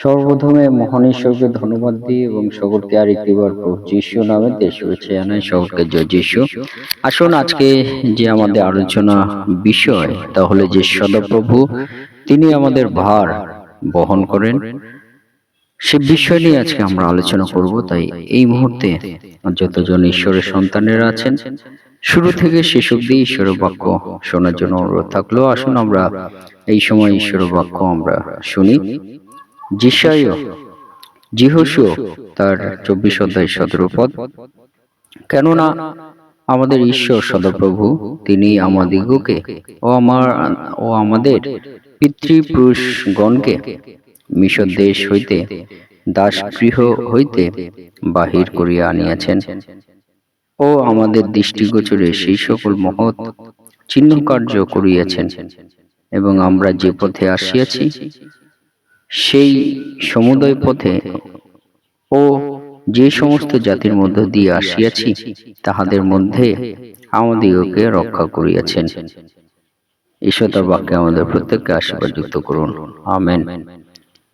সর্বপ্রথমে মহান ঈশ্বরকে ধন্যবাদ দিই এবং সকলকে আর একটিবার প্রভু যিশু নামে দেশ শুভেচ্ছা জানাই, সকলকে জয় যিশু। আসুন আজকে যে আমাদের আলোচনা বিষয়, তাহলে যে সদাপ্রভু, তিনি আমাদের ভার বহন করেন, সে বিষয় নিয়ে আজকে আমরা আলোচনা করব। তাই এই মুহূর্তে যতজন ঈশ্বরের সন্তানেরা আছেন, শুরু থেকে শেষ অব্দি ঈশ্বরের বাক্য শোনার জন্য অনুরোধ থাকল। আসুন আমরা এই সময় ঈশ্বরের বাক্য আমরা শুনি। জিসায় জিহসু তার চব্বিশ অধ্যায় সতেরো পদ। কেননা আমাদের ঈশ্বর সদাপ্রভু, তিনি আমাদিগকে ও আমার, ও আমাদের পিতৃপুরুষগণকে মিশর দেশ হইতে, দাসগৃহ হইতে বাহির করিয়া আনিয়াছেন। ও আমাদের দৃষ্টিগোচরে সেই সকল মহৎ চিহ্ন কার্য করিয়াছেন এবং আমরা যে পথে আসিয়াছি সেই সমুদয় পথে ও যে সমস্ত জাতির মধ্য দিয়ে আসিয়াছি, তাহাদের মধ্যে আমাদিগকে রক্ষা করিয়াছেন। ঈশ্বর বাক্যে আমাদের প্রত্যেককে আশীর্বাদ যুক্ত করুন। আমেন।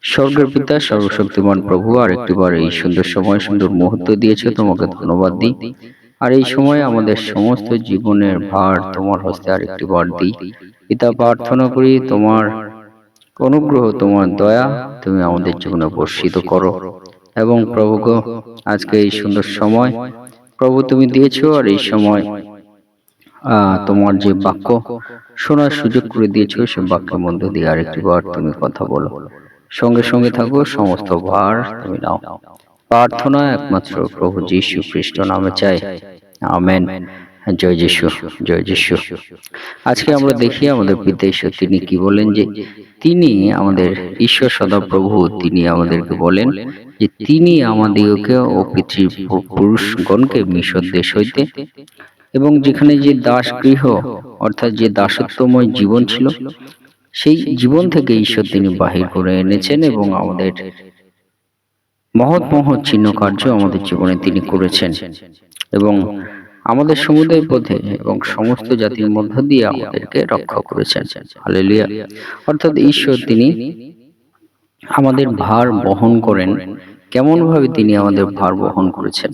স্বর্গের পিতা, সর্বশক্তিমান প্রভু, আর একটিবার এই সুন্দর সময়, সুন্দর মুহূর্ত দিয়েছে, তোমাকে ধন্যবাদ দিই। আর এই সময় আমাদের সমস্ত জীবনের ভার তোমার হস্তে আর একটি বার দিই। পিতা, প্রার্থনা করি তোমার অনুগ্রহ তোমার দয়া তুমি আমাদের জীবনে বর্ষিত করো। এবং প্রভু আজকে এই সুন্দর সময় প্রভু তুমি দিয়েছ আর এই সময় তোমার যে বাক্য, শোনার সুযোগ করে দিয়েছ, সে বাক্যের মধ্যে দিয়ে আরেকটি বার তুমি কথা বলো। সঙ্গে সঙ্গে থাকো, সমস্ত ভার তুমি নাও। প্রার্থনা একমাত্র প্রভু যীশু খ্রিস্ট নামে চাই। আমেন। জয় যিশু জয় যিশু। আজকে আমরা দেখি আমাদের পিতা ঈশ্বর, তিনি কি বলেন যে তিনি আমাদের ঈশ্বর সদাপ্রভু, তিনি আমাদেরকে বলেন যে তিনি আমাদিগকে ও পিতৃ পুরুষগণকে মিশর দেশ হইতে এবং যেখানে যে দাস গৃহ অর্থাৎ যে দাসত্বময় জীবন ছিল, সেই জীবন থেকে ঈশ্বর তিনি বাহির করে এনেছেন এবং আমাদের মহৎ মহৎ চিহ্ন কার্য আমাদের জীবনে তিনি করেছেন। এবং আমাদের সমুদয় পথে এবং সমস্ত জাতির মধ্য দিয়ে আমাদেরকে রক্ষা করেছেন। হালেলুয়া অর্থাৎ ঈশ্বর তিনি আমাদের ভার বহন করেন। কেমন ভাবে তিনি আমাদের ভার বহন করেছেন?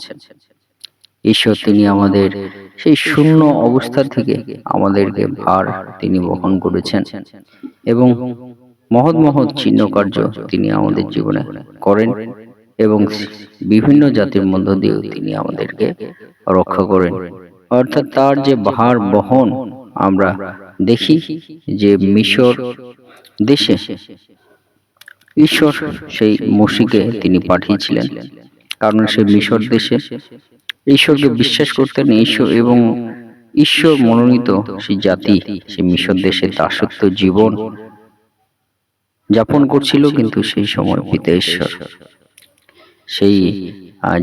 ঈশ্বর তিনি আমাদের সেই শূন্য অবস্থা থেকে আমাদেরকে ভার তিনি বহন করেছেন। এবং মহৎ মহৎ চিহ্ন কার্য তিনি আমাদের জীবনে করেন। এবং বিভিন্ন জাতির মধ্য দিয়েও তিনি আমাদেরকে রক্ষা করেন। অর্থাৎ তার যে ভার বহন আমরা দেখি যে মিশর দেশে ঈশ্বর সেই মসিকে তিনি পাঠিয়েছিলেন। কারণ সে মিশর দেশে ঈশ্বরকে বিশ্বাস করতেন। ঈশ্বর এবং ঈশ্বর মনোনীত সেই জাতি সে মিশর দেশে দাসত্ব, জীবন যাপন করছিল কিন্তু সেই সময় পিতা ঈশ্বর। সেই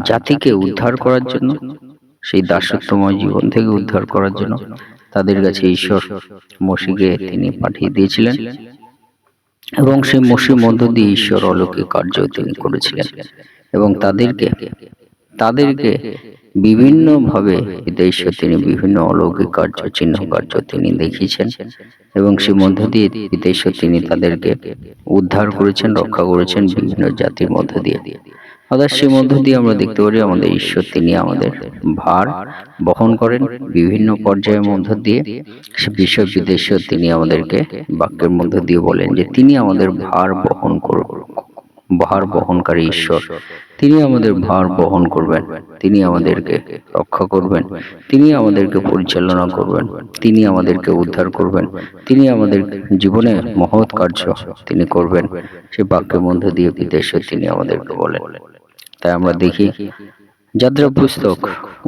জাতিকে উদ্ধার করার জন্য সেই দাসত্বময় জীবন থেকে উদ্ধার করার জন্য তাদের কাছে ঈশ্বর মসিকে তিনি পাঠিয়ে দিয়েছিলেন এবং সেই মসির মধ্য দিয়ে ঈশ্বর অলৌকিক কার্য তিনি করেছিলেন এবং তাদেরকে তাদেরকে বিভিন্নভাবে ঈশ্বর তিনি বিভিন্ন অলৌকিক কার্য চিহ্ন কার্য তিনি দেখিয়েছেন। এবং সে মধ্য দিয়ে বিদেশ্বর তিনি তাদেরকে উদ্ধার করেছেন রক্ষা করেছেন বিভিন্ন জাতির মধ্য দিয়ে। অর্থাৎ সে মধ্য দিয়ে আমরা দেখতে পারি আমাদের ঈশ্বর তিনি আমাদের ভার বহন করেন বিভিন্ন পর্যায়ের মধ্য দিয়ে সে বিশ্ব বিদেশ্বর তিনি আমাদেরকে বাক্যের মধ্য দিয়ে বলেন যে তিনি আমাদের ভার বহন করব ভার বহনকারী ঈশ্বর। তিনি আমাদের ভার বহন করবেন তিনি আমাদেরকে রক্ষা করবেন তিনি আমাদেরকে পরিচালনা করবেন তিনি আমাদেরকে উদ্ধার করবেন তিনি আমাদের জীবনে মহৎ কার্য তিনি করবেন সে বাক্যের মধ্য দিয়ে বিদেশে তিনি আমাদেরকে বলেন তাই আমরা দেখি যাত্রা পুস্তক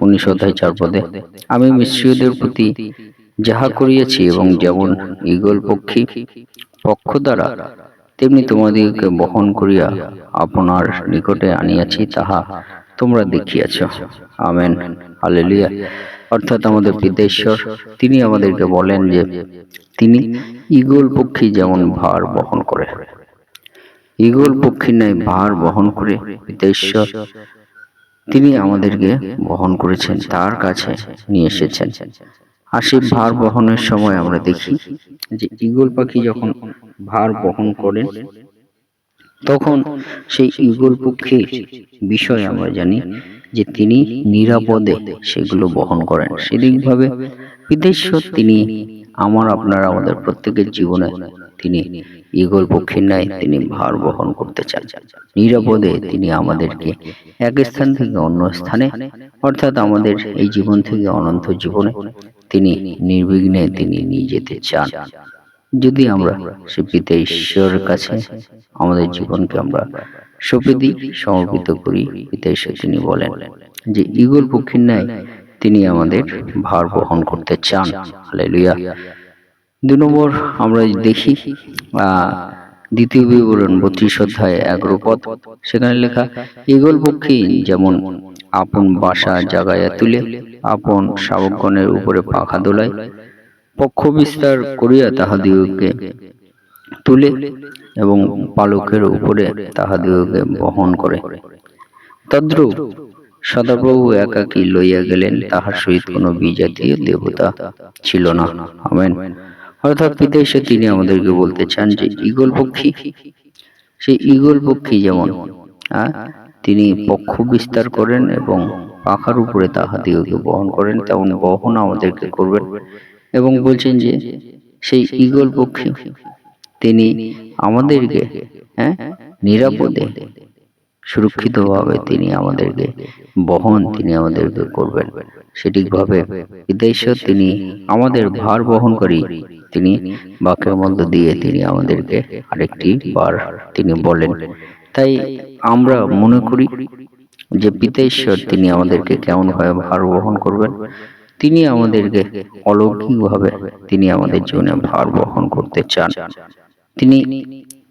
উনিশ অধ্যায় চার পদে আমি মিশ্রীয়দের প্রতি যাহা করিয়াছি এবং যেমন ইগল পক্ষী পক্ষ দ্বারা তেমনি তোমাদিগকে বহন করিয়া আপনার নিকটে আনিয়াছি তাহা তোমরা দেখিয়াছ। আমেন। আলেলিয়া অর্থাৎ আমাদের বিদেশ্বর তিনি আমাদেরকে বলেন যে তিনি ইগল পক্ষী যেমন ভার বহন করে। ইগল পক্ষীর ন্যায় ভার বহন করে বিদেশ্বর তিনি আমাদেরকে বহন করেছেন, তার কাছে নিয়ে এসেছেন। আর সেই ভার বহনের সময় আমরা দেখি যে ইগল পাখি যখন ভার বহন করেন, তখন সেই ইগল পক্ষীর বিষয় আমরা জানি যে তিনি নিরাপদে সেগুলো বহন করেন। সেদিকভাবে বিদেশ্বর তিনি আমার, আপনার, আমাদের প্রত্যেকের জীবনে তিনি ইগল পক্ষীর ন্যায় তিনি ভার বহন করতে চান। নিরাপদে তিনি আমাদেরকে এক স্থান থেকে অন্য স্থানে, অর্থাৎ আমাদের এই জীবন থেকে অনন্ত জীবনে তিনি নির্বিঘ্নে তিনি নিয়ে যেতে চান। যদি আমরা সে ঈশ্বরের কাছে আমাদের জীবনকে আমরা সঁপে সমর্পিত করি পিতা ঈশ্বর তিনি বলেন যে ইগল পক্ষীর ন্যায় তিনি আমাদের ভার বহন করতে চান। হালেলুয়া। দু নম্বর আমরা দেখি দ্বিতীয় বিবরণ বত্রিশ অধ্যায় এগারো সেখানে লেখা ইগল পক্ষী যেমন আপন বাসা জাগাইয়া তুলে, আপন শাবকগণের উপরে পাখা দোলায়, পক্ষ বিস্তার করিয়া তাহাদিগকে তুলে এবং পালকের উপরে তাহাদিগকে বহন করে। তদ্রূপ সদাপ্রভু একাকী লইয়া গেলেন, তাহার সহিত কোনো বিজাতীয় দেবতা ছিল না। আমেন। অর্থাৎ এসে তিনি আমাদেরকে বলতে চান যে ইগল পক্ষী, সেই ইগল পক্ষী যেমন তিনি পক্ষ বিস্তার করেন এবং পাখার উপরে তাহাদিগকে বহন করেন, তেমন বহন আমাদেরকে করবেন এবং বলছেন যে সেই ইগল পক্ষী, তিনি আমাদেরকে হ্যাঁ নিরাপদে সুরক্ষিতভাবে তিনি আমাদেরকে বহন তিনি আমাদেরকে করবেন। সঠিকভাবে বিদেশ্বর তিনি আমাদের ভার বহনকারী তিনি বাক্যের মধ্য দিয়ে তিনি আমাদেরকে আরেকটি বার তিনি বলেন। তাই আমরা মনে করি যে পিতা ঈশ্বর তিনি আমাদেরকে কেমন ভাবে ভার বহন করবেন? তিনি আমাদেরকে অলৌকিকভাবে তিনি আমাদের জীবনে ভার বহন করতে চান। তিনি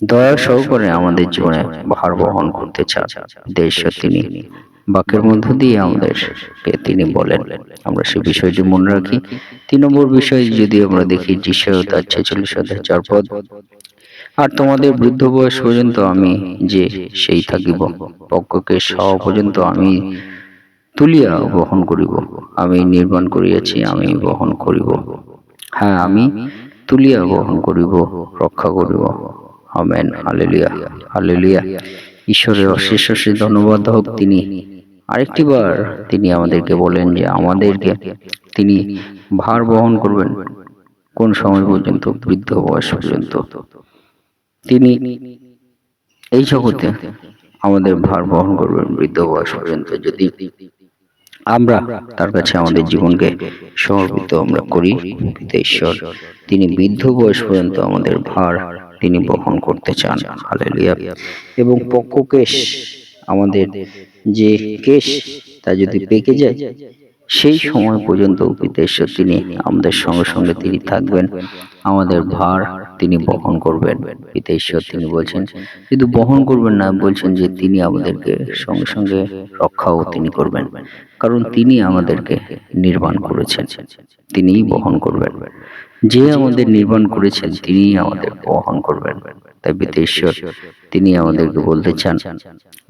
দয়া সহকারে আমাদের জীবনে ভার বহন করতে চান দেশ তিনি। বাক্যের মধ্য দিয়ে আমাদেরকে তিনি বলেন। আমরা সে বিষয়টি মনে রাখি। তিন নম্বর বিষয় যদি আমরা দেখি যিশয় তার ছেচল্লিশ অধ্যায় চার পদ। আর তোমাদের বৃদ্ধ বয়স পর্যন্ত আমি যে সেই থাকিব। পক্ষকে সহ পর্যন্ত আমি তুলিয়া বহন করিব। আমি নির্মাণ করিয়াছি আমি বহন করিব। হ্যাঁ আমি তুলিয়া বহন করিব রক্ষা করিব। Amen, hallelujah hallelujah. ঈশ্বরের অশেষ অশেষ ধন্যবাদ হোক তিনি। আরেকটি বার তিনি আমাদেরকে বলেন যে আমাদেরকে তিনি ভার বহন করবেন কোন সময় পর্যন্ত? বৃদ্ধ বয়স পর্যন্ত। তিনি এই জগতে আমাদের ভার বহন করবেন বৃদ্ধ বয়স পর্যন্ত। যদি আমরা তার কাছে আমাদের জীবনকে সমর্পিত আমরা করি ঈশ্বর, তিনি বৃদ্ধ বয়স পর্যন্ত আমাদের ভার তিনি বহন করতে চান। হালেলুয়া। এবং পক্ষকেশ আমাদের যে কেশ, তা যদি পেকে যায়, সেই সময় পর্যন্ত পিতা তিনি আমাদের সঙ্গে সঙ্গে তিনি থাকবেন। আমাদের ভার তিনি বহন করবেন। পিতা তিনি বলছেন শুধু বহন করবেন না, বলছেন যে তিনি আমাদেরকে সঙ্গে সঙ্গে রক্ষাও তিনি করবেন। কারণ তিনি আমাদেরকে নির্মাণ করেছেন। তিনিই বহন করবেন। যে আমাদের নির্মাণ করেছেন তিনিই আমাদের বহন করবেন। তাই পিতা ঈশ্বর তিনি আমাদেরকে বলতে চান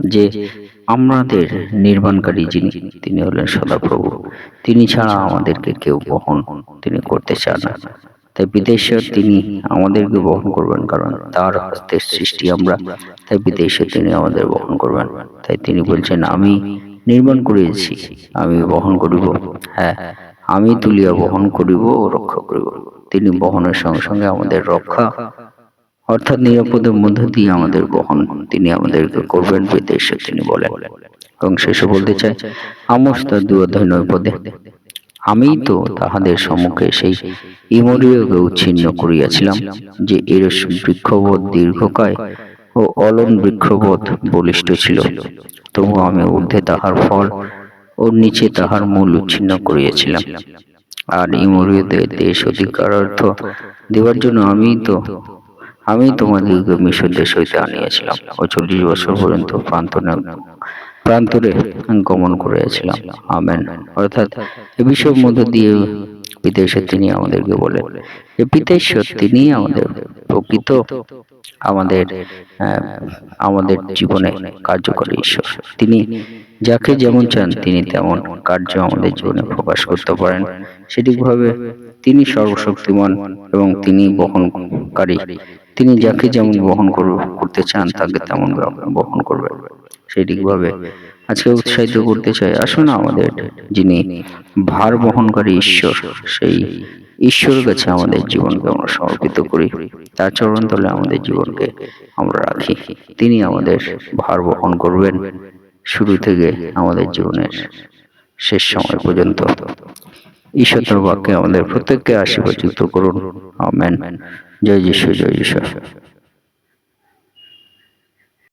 যে, আমাদের নির্মাণকারী যিনি, তিনি হলেন সদাপ্রভু। তিনি ছাড়া আমাদেরকে কেউ বহন তিনি করতে চান না। তাই বিদেশ্বর তিনি আমাদেরকে বহন করবেন, কারণ তার হস্তের সৃষ্টি আমরা, তাই বিদেশ্বর তিনি আমাদের বহন করবেন। তাই তিনি বলছেন, আমি নির্মাণ করিয়েছি, আমি বহন করিব। হ্যাঁ আমি তুলিয়া বহন করিব ও রক্ষা করিব। তিনি বহনের সঙ্গে সঙ্গে আমাদের রক্ষা, অর্থাৎ নিরাপদের মধ্য দিয়ে আমাদের বহন তিনি আমাদেরকে করবেন বিদেশে, তিনি বলেন। এবং শেষে বলতে চাই আমস তার দু নয় আমি তো তাহাদের সম্মুখে সেই ইমরীয়কে উচ্ছিন্ন করিয়াছিলাম যে এর বৃক্ষবোধ দীর্ঘকায় ও অলন বৃক্ষবোধ বলিষ্ঠ ছিল। তবু আমি ঊর্ধ্বে তাহার ফল ও নিচে তাহার মূল উচ্ছিন্ন করিয়াছিলাম। আর ইমরীয়দের দেশ অধিকার অর্থ দেওয়ার জন্য আমি তো, আমি তোমাদেরকে মিশর দেশ হইতে আনিয়াছিলাম। ও চল্লিশ বছর পর্যন্ত প্রান্তরে প্রান্তরে গমন করিয়াছিলাম। আমেন। অর্থাৎ এ বিষয়ের মধ্য দিয়ে বিদেশে তিনি আমাদেরকে বলেন যে পিতেশ্বর তিনি আমাদের প্রকৃত আমাদের আমাদের জীবনে কার্যকরী ঈশ্বর। তিনি যাকে যেমন চান, তিনি তেমন কার্য আমাদের জীবনে প্রকাশ করতে পারেন। সেটিভাবে তিনি সর্বশক্তিমান এবং তিনি বহনকারী। তিনি যাকে যেমন বহন কর- করতে চান, তাকে তেমন বহন করবেন সেইটিকভাবে আজকে উৎসাহিত করতে চাই। আসুন আমাদের যিনি ভার বহনকারী ঈশ্বর সেই ঈশ্বরের কাছে আমাদের জীবনকে আমরা সমর্পিত করি। তার চরণ তলে আমাদের জীবনকে আমরা রাখি। তিনি আমাদের ভার বহন করবেন। শুরু থেকে আমাদের জীবনের শেষ সময় পর্যন্ত ঈশ্বর বাক্যে আমাদের প্রত্যেককে আশীর্বাদ যুক্ত করুন। আমেন। জয় যিশু জয় যিশু।